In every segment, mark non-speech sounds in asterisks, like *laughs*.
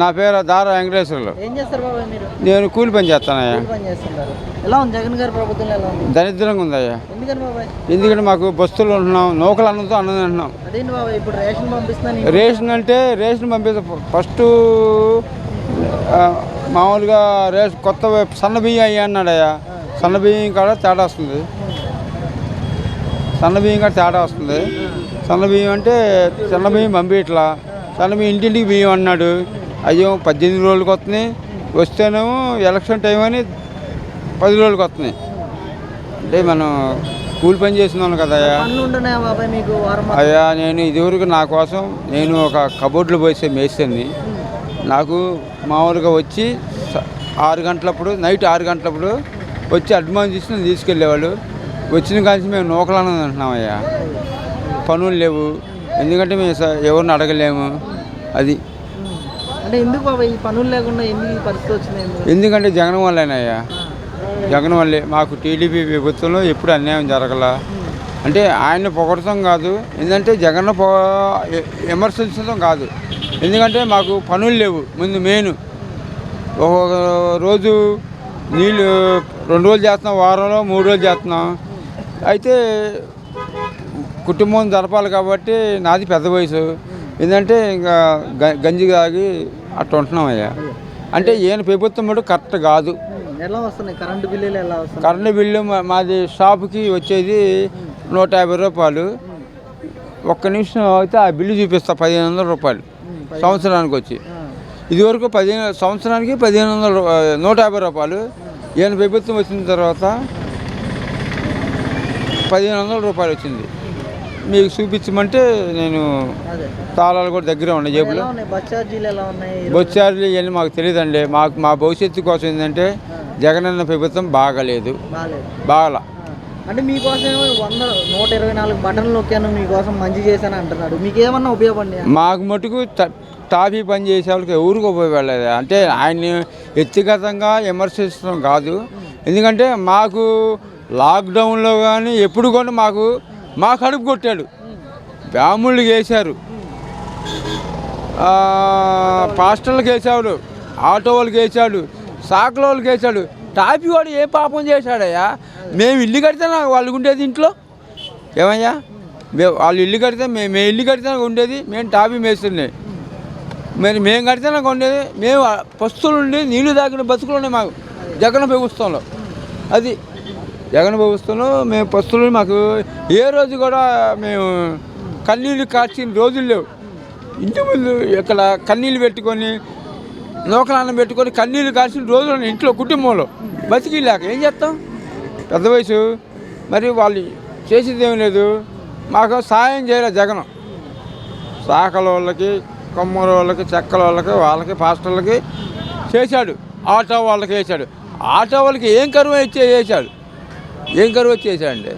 నా పేరు దార వెంకటేశ్వర్లు. నేను కూలి పని చేస్తానయ్యా. దరిద్రంగా ఉందయ్యా. ఎందుకంటే మాకు బస్తులు ఉంటున్నాం నౌకలు అన్నంతో అన్నం తింటున్నాం. రేషన్ అంటే రేషన్ పంపిస్తే ఫస్ట్ మామూలుగా రేషన్ కొత్త సన్న బియ్యం అయ్యా అన్నాడయ్యా. సన్న బియ్యం కాడ తేడా వస్తుంది. సన్న బియ్యం కాడ తేడా వస్తుంది. సన్న బియ్యం అంటే సన్న బియ్యం పంపించట్లా సన్న బియ్యం ఇంటింటికి బియ్యం అన్నాడు. అయ్యో పద్దెనిమిది రోజులకి వస్తున్నాయి. వస్తేనేమో ఎలక్షన్ టైం అని పది రోజులకి వస్తున్నాయి. అంటే మనం కూలి పని చేస్తున్నాను మొత్తం? అయ్యా. నేను ఇదివరకు నా కోసం నేను ఒక కబోర్డ్లో పోసే మేస్తాన్ని నాకు మామూలుగా వచ్చి ఆరు గంటలప్పుడు నైట్ ఆరు గంటలప్పుడు వచ్చి అడ్వాన్స్ ఇచ్చి నన్ను తీసుకెళ్ళేవాళ్ళు. వచ్చిన కాంచి మేము నూకలను అంటున్నామయ్యా పనులు లేవు. ఎందుకంటే మేము ఎవరిని అడగలేము. అది అంటే ఎందుకు ఈ పనులు లేకుండా ఎందుకు ఈ పరిస్థితి వచ్చింది ఎందుకు ఎందుకంటే జగన్ వల్లేనయ్యా. జగన్ వల్లే మాకు టీడీపీ ప్రభుత్వంలో ఎప్పుడు అన్యాయం జరగల. అంటే ఆయన పొగడటం కాదు ఎందుకంటే జగన్ పొ విమర్శించడం కాదు. ఎందుకంటే మాకు పనులు లేవు ముందు మెయిన్. ఒక రోజు నీళ్ళు రెండు రోజులు చేస్తున్నాం వారంలో మూడు రోజులు చేస్తున్నాం. అయితే కుటుంబం జరపాలి కాబట్టి నాది పెద్ద వయసు. ఏంటంటే ఇంకా గ- గంజి తాగి అట్లా ఉంటున్నాం అయ్యా అంటే ఈయన ప్రభుత్వం మటు కరెక్ట్ కాదు. ఉమ్, ఎలా వస్తున్నాయి? కరెంటు బిల్లులు ఎలా వస్తున్నాయి? కరెంటు బిల్లు మాది షాపుకి వచ్చేది నూట యాభై రూపాయలు. ఒక్క నిమిషం అయితే ఆ బిల్లు చూపిస్తా పదిహేను వందల రూపాయలు. సంవత్సరానికి వచ్చి. ఇదివరకు పదిహేను సంవత్సరానికి పదిహేను వందల నూట యాభై రూపాయలు. ఈయన ప్రభుత్వం వచ్చిన తర్వాత పదిహేను వందల రూపాయలు వచ్చింది. మీకు చూపించమంటే నేను తాళాలు కూడా దగ్గర ఉన్నాయి జేబులో. బస్ ఛార్జీలు బొచ్చారులు ఇవన్నీ మాకు తెలియదండి మాకు మా భవిష్యత్తు కోసం ఏంటంటే జగనన్న ప్రభుత్వం బాగలేదు. బాగాలేదు. బాగలా. ఆ, అంటే మీకోసం వంద నూట ఇరవై నాలుగు బటన్లు నొక్కాను మీకోసం మంచి చేశాను అంటున్నాడు. మీకు ఏమన్నా ఉపయోగపడి మాకు మటుకు టాఫీ పని చేసే వాళ్ళకి ఎవరికి ఉపయోగపడలేదు. అంటే ఆయన్ని వ్యక్తిగతంగా విమర్శించడం కాదు. ఎందుకంటే మాకు లాక్డౌన్లో కానీ ఎప్పుడు కూడా మాకు మా కడుపు కొట్టాడు. బ్రాహ్మణులకు వేశారు పాస్టర్లకు వేసాడు ఆటో వాళ్ళకి వేసాడు సాకుల వాళ్ళకి వేసాడు టాపి వాడు ఏ పాపం చేశాడయ్యా? మేము ఇల్లు కడితే నాకు వాళ్ళు ఉండేది ఇంట్లో? ఏమయ్యా? వాళ్ళు ఇల్లు కడితే మేము మేము ఇల్లు కడితే నాకు ఉండేది మేము టాపి మేస్తున్నాయి మరి మేము కడితే నాకు ఉండేది మేము పస్తులు ఉండి నీళ్ళు తాగిన బతుకులు ఉన్నాయి మాకు. జగన్ ప్రభుత్వంలో అది జగన్ ప్రభుత్వంలో మేము పస్తులు మాకు ఏ రోజు కూడా మేము కన్నీళ్ళు కాచిన రోజులు లేవు. ఇంటి ముందు ఇక్కడ కన్నీళ్ళు పెట్టుకొని నూకలాన్నం పెట్టుకొని కన్నీళ్ళు కార్చిన రోజులు ఇంట్లో కుటుంబంలో. బతికి లేక ఏం చేస్తాం? పెద్ద వయసు మరి వాళ్ళు చేసేది ఏం లేదు. మాకు సాయం చేయలే జగన్. శాఖల వాళ్ళకి కొమ్మల వాళ్ళకి చెక్కల వాళ్ళకి వాళ్ళకి పాస్టర్లకి చేశాడు. ఆటో వాళ్ళకి వేశాడు. ఆటో వాళ్ళకి ఏం కరువు ఇచ్చే చేశాడు. ఏం కరువు వచ్చి వేసాడండి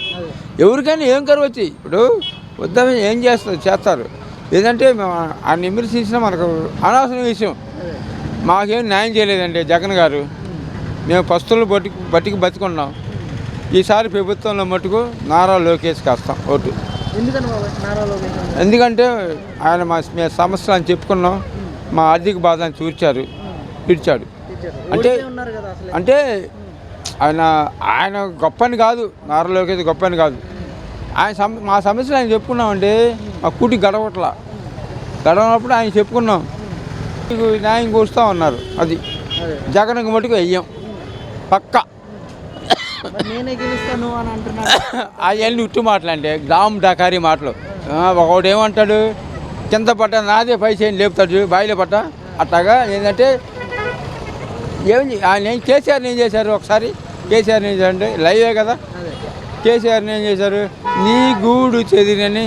ఎవరికైనా ఏం కరువు వచ్చి ఇప్పుడు వద్దని ఏం చేస్తారు చేస్తారు. ఏదంటే మేము ఆ విమర్శించిన మనకు అనవసరం విషయం. మాకేం న్యాయం చేయలేదండి జగన్ గారు. మేము పస్తులు బట్టి బట్టికి బతికున్నాం. ఈసారి ప్రభుత్వంలో మటుకు నారా లోకేష్కి వస్తాం ఓటు. లోకేష్? ఎందుకంటే ఆయన మా మేము సమస్యలు అని చెప్పుకున్నాం. మా ఆర్థిక బాధను చూర్చారు తీర్చాడు. అంటే- అంటే ఆయన ఆయన గొప్పని కాదు. నారా లోకేష్ గొప్పని కాదు. ఆయన సమ మా సమస్యలు ఆయన చెప్పుకున్నామండి. మా కూటి గడవట్ల. గడవనప్పుడు ఆయన చెప్పుకున్నాం. న్యాయం కూరుస్తూ ఉన్నారు. అది జగన్కి మటుకు వెయ్యం. పక్క. మరి నేనే గెలుస్తాను అని అంటున్నాడు అవన్నీ ఉట్టు మాటలు అంటే డామ్ డకారీ మాటలు. ఒకడు ఏమంటాడు? కింద పట్ట నాదే పై చేయని లేపుతాడు బాయిలో పట్ట. అట్లాగా ఏంటంటే ఏం ఆయన ఏం కేసీఆర్ని ఏం చేశారు ఒకసారి? కేసీఆర్ని ఏం చేశారంటే లైవే కదా? కేసీఆర్ని ఏం చేశారు నీ గూడు చెదిరని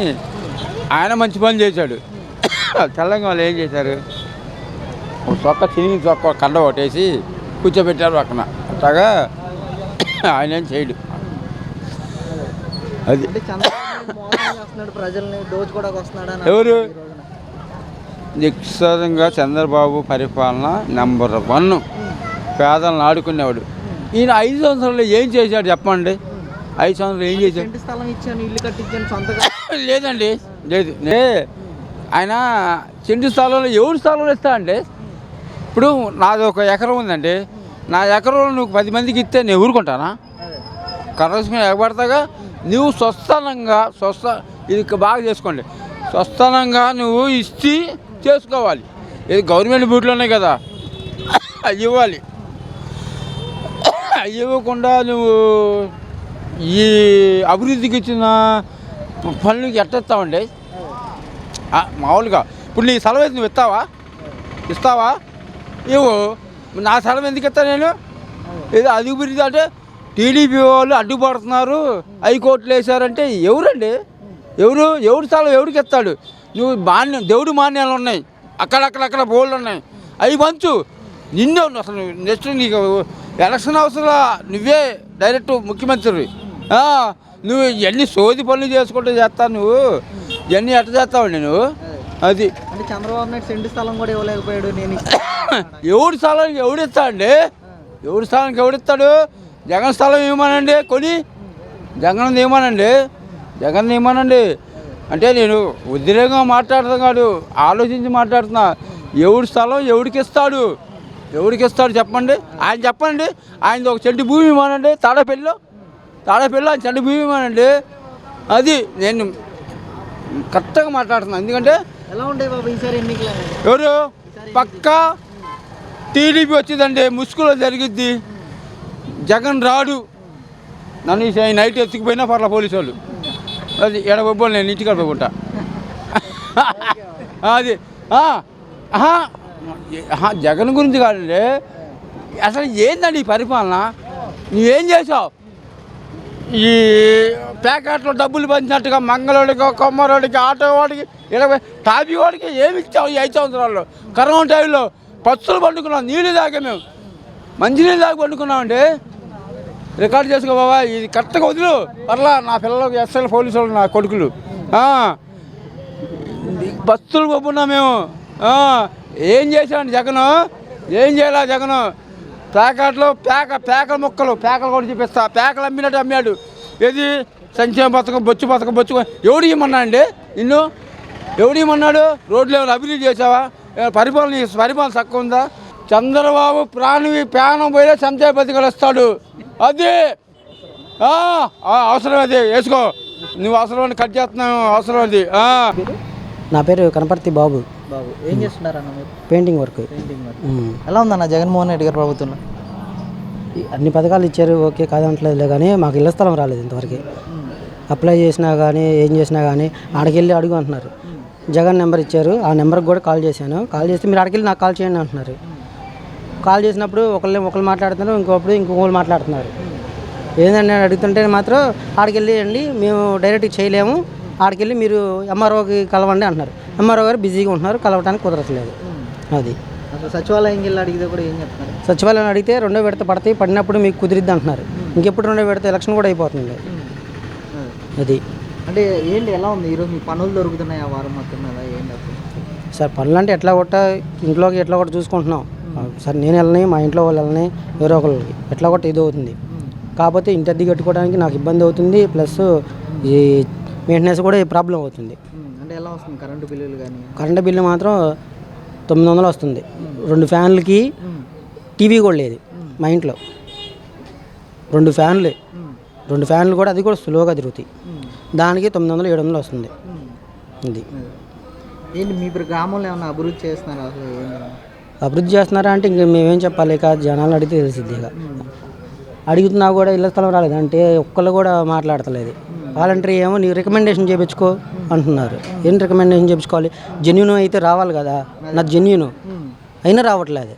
ఆయన మంచి పని చేశాడు. తెలంగాణ ఏం చేశారు? చొక్క చినిగి చొక్క కండ కొట్టేసి కూర్చోబెట్టారు పక్కన. అట్లాగా ఆయన ఏం చేయడు. అది ఎవరు? నిశ్చితంగా చంద్రబాబు పరిపాలన నెంబర్ వన్. పేదలను ఆడుకునేవాడు. ఈయన ఐదు సంవత్సరాలు ఏం చేశాడు చెప్పండి? ఐదు సంవత్సరాలు ఏం చేశాడు? స్థలం ఇచ్చాను ఇల్లు కట్టించాను సొంతగా. *laughs* లేదండి లేదు. నే ఆయన చెండు స్థలంలో ఎవరి స్థలంలో ఇస్తా అండి? ఇప్పుడు నాది ఒక ఎకరం ఉందండి. నా ఎకరంలో నువ్వు పది మందికి ఇస్తే నేను ఊరుకుంటానా? కర్రసుకుని ఎగబడతాగా నువ్వు స్వస్థనంగా స్వస్థ ఇది బాగా చేసుకోండి. స్వస్థనంగా నువ్వు ఇచ్చి చేసుకోవాలి. ఇది గవర్నమెంట్ బూట్లు ఉన్నాయి కదా *coughs* ఇవ్వాలి. ఇవ్వకుండా నువ్వు ఈ అభివృద్ధికి ఇచ్చిన పనులకి ఎట్టేస్తావండి? మామూలుగా. ఇప్పుడు నీ సెలవు నువ్వు ఇస్తావా? ఇస్తావా? ఇవ్వు. నా సెలవు ఎందుకు ఇస్తా నేను? ఏదో అభివృద్ధి అంటే టీడీపీ వాళ్ళు అడ్డుపడుతున్నారు హైకోర్టులు వేశారంటే ఎవరండి? ఎవరు? ఎవరి స్థలం ఎవరికి ఇస్తాడు? నువ్వు మాన్యం దేవుడి మాన్యాలు ఉన్నాయి. అక్కడక్కడక్కడ బోళ్ళు ఉన్నాయి. అవి పంచు. నిన్ను అసలు నెక్స్ట్ నీకు ఎలక్షన్ అవసరం నువ్వే డైరెక్ట్ ముఖ్యమంత్రి నువ్వు ఎన్ని సోది పనులు చేసుకుంటూ చేస్తావు నువ్వు? ఇవన్నీ ఎట్ట చేస్తావండి నువ్వు? అది. అంటే చంద్రబాబు నాయుడు సెంటు స్థలం కూడా ఇవ్వలేకపోయాడు నేను. ఎవడి స్థలానికి ఎవడిస్తాడండి ఎవడి స్థలానికి ఎవడిస్తాడు జగన్ స్థలం ఇవ్వమనండి కొని. జగన్ ఇవ్వమనండి జగన్ ఇవ్వమనండి. అంటే నేను ఉద్రేకంగా మాట్లాడుతున్నా కాదు ఆలోచించి మాట్లాడుతున్నా. ఎవడి స్థలం ఎవడికి ఇస్తాడు? ఎవడికి ఇస్తాడు చెప్పండి? ఆయన చెప్పండి. ఆయన ఒక చెంటు భూమి ఇవ్వమనండి తాడపల్లిలో. తాడపల్లిలో ఆయన చెంటు భూమి ఇవ్వమనండి అది నేను కరెక్ట్గా మాట్లాడుతున్నాను ఎందుకంటే ఎలా ఉంటాయి బాబు ఈసారి ఎన్నికలు? ఎవరు? పక్కా టీడీపీ వచ్చిందండి. ముసుగులో జరిగిద్ది. జగన్ రాడు. నన్ను ఈ నైట్ ఎత్తుకుపోయినా పర్ల పోలీసు వాళ్ళు అది ఎడబొబ్బోలు నేను ఇంటికి పోకుంటా *laughs* అది జగన్ గురించి కాదండి. అసలు ఏందండి ఈ పరిపాలన? నువ్వేం చేసావు ఈ ప్యాకెట్లో డబ్బులు పంచినట్టుగా మంగళోడికి కొమ్మరోడికి ఆటో వాడికి ఇరవై టాపీ వాడికి ఏమి ఇచ్చావు ఈ ఐదు సంవత్సరాల్లో? కరోనా టైంలో పచ్చులు పండుకున్నాం నీళ్ళు దాకా మేము. మంచినీళ్ళు దాకా పండుకున్నామండి. రికార్డ్ చేసుకో బాబా ఇది కరెక్ట్గా వదిలు. పర్లా నా పిల్లలకు ఎస్ఎల్ పోలీసు నా కొడుకులు. ఆ. బస్సులు పంపున్నాం మేము. ఏం చేశాడు జగన్? ఏం చేయలే జగన్? ప్యాకెట్లో పేక పేకల ముక్కలు పేకలు కూడా చూపిస్తా. పేకలు అమ్మినట్టు అమ్మాడు. ఏది? సంక్షేమ పథకం బొచ్చు పథకం బొచ్చు ఎవడు ఇమ్మన్నా అండి నిన్ను? ఎవడు ఇమ్మన్నాడు రోడ్లు ఏమైనా అభివృద్ధి చేసావా పరిపాలన పరిపాలన తక్కువ ఉందా? చంద్రబాబు ప్రాణి ప్రాణం పోయినా సంక్షేమ పథకాలు ఇస్తాడు. అది! అవసరం అది. వేసుకో. నువ్వు అవసరం కట్ చేస్తున్నావు. అవసరం అది. నా పేరు కనపర్తి బాబు. బాబు ఏం చేస్తున్నారు అన్న మీరు? Painting work. Painting work. ఎలా ఉందన్న జగన్మోహన్ రెడ్డి గారి ప్రభుత్వంలో? ఈ అన్ని పథకాలు ఇచ్చారు ఓకే కాదంటలేదులే కానీ మాకు ఇళ్ళ స్థలం రాలేదు ఇంతవరకు. అప్లై చేసినా కానీ ఏం చేసినా కానీ ఆడికెళ్ళి అడుగు అంటున్నారు. జగన్ నెంబర్ ఇచ్చారు ఆ నెంబర్కి కూడా కాల్ చేశాను. కాల్ చేస్తే మీరు ఆడికెళ్ళి నాకు కాల్ చేయండి అంటున్నారు. కాల్ చేసినప్పుడు ఒకళ్ళు ఒకళ్ళు మాట్లాడుతున్నారు ఇంకొకప్పుడు ఇంకొకళ్ళు మాట్లాడుతున్నారు. ఏంటంటే అడుగుతుంటే మాత్రం ఆడికెళ్ళి అండి మేము డైరెక్ట్ చేయలేము. ఆడికెళ్ళి మీరు ఎంఆర్ఓకి కలవండి అంటున్నారు. ఎంఆర్ఓ గారు బిజీగా ఉంటున్నారు కలవటానికి కుదరట్లేదు. అది. సచివాలయం వెళ్ళి అడిగితే కూడా ఏం చెప్తున్నారు? సచివాలయం అడిగితే రెండో విడత పడతాయి పడినప్పుడు మీకు కుదిరిద్ది అంటున్నారు. ఇంకెప్పుడు రెండో విడత ఎలక్షన్ కూడా అయిపోతుంది. అది. అంటే ఏంటి ఎలా ఉంది? ఈరోజు మీ పనులు దొరుకుతున్నాయి ఆ వారం మొత్తం మీద ఏంటి సార్ పనులు అంటే ఎట్లా కొట్ట ఇంట్లోకి ఎట్లా కొట్ట చూసుకుంటున్నాం. సార్ నేను వెళ్ళని మా ఇంట్లో వాళ్ళు వెళ్ళని ఎవరో ఒకరికి ఎట్లా కొట్ట ఇది అవుతుంది. కాకపోతే ఇంటి అద్దె కట్టుకోవడానికి నాకు ఇబ్బంది అవుతుంది ప్లస్ ఈ మెయింటెనెన్స్ కూడా ప్రాబ్లం అవుతుంది. అంటే ఎలా వస్తుంది? కరెంటు బిల్లులు కానీ కరెంటు బిల్లు మాత్రం తొమ్మిది వందలు వస్తుంది. రెండు ఫ్యాన్లకి టీవీ కూడా లేదు మా ఇంట్లో. రెండు ఫ్యాన్లే. రెండు ఫ్యాన్లు కూడా అది కూడా స్లోగా తిరుగుతాయి. దానికి తొమ్మిది వందలు ఏడు వందలు వస్తుంది. ఇది ఏంటి మీ గ్రామంలో ఏమైనా అభివృద్ధి చేస్తున్నారా? అసలు అభివృద్ధి చేస్తున్నారా అంటే ఇంక మేమేం చెప్పాలి? ఇక జనాలు అడిగితే తెలిసిద్ది ఇక. అడుగుతున్నా కూడా ఇళ్ళ స్థలం రాలేదు. అంటే ఒక్కళ్ళు కూడా మాట్లాడతలేదు. వాలంటరీ ఏమో నీ రికమెండేషన్ చేయించుకో అంటున్నారు. ఏం రికమెండేషన్ చేయించుకోవాలి జెన్యున్ అయితే రావాలి కదా. నా జెన్యున్ అయినా రావట్లేదు.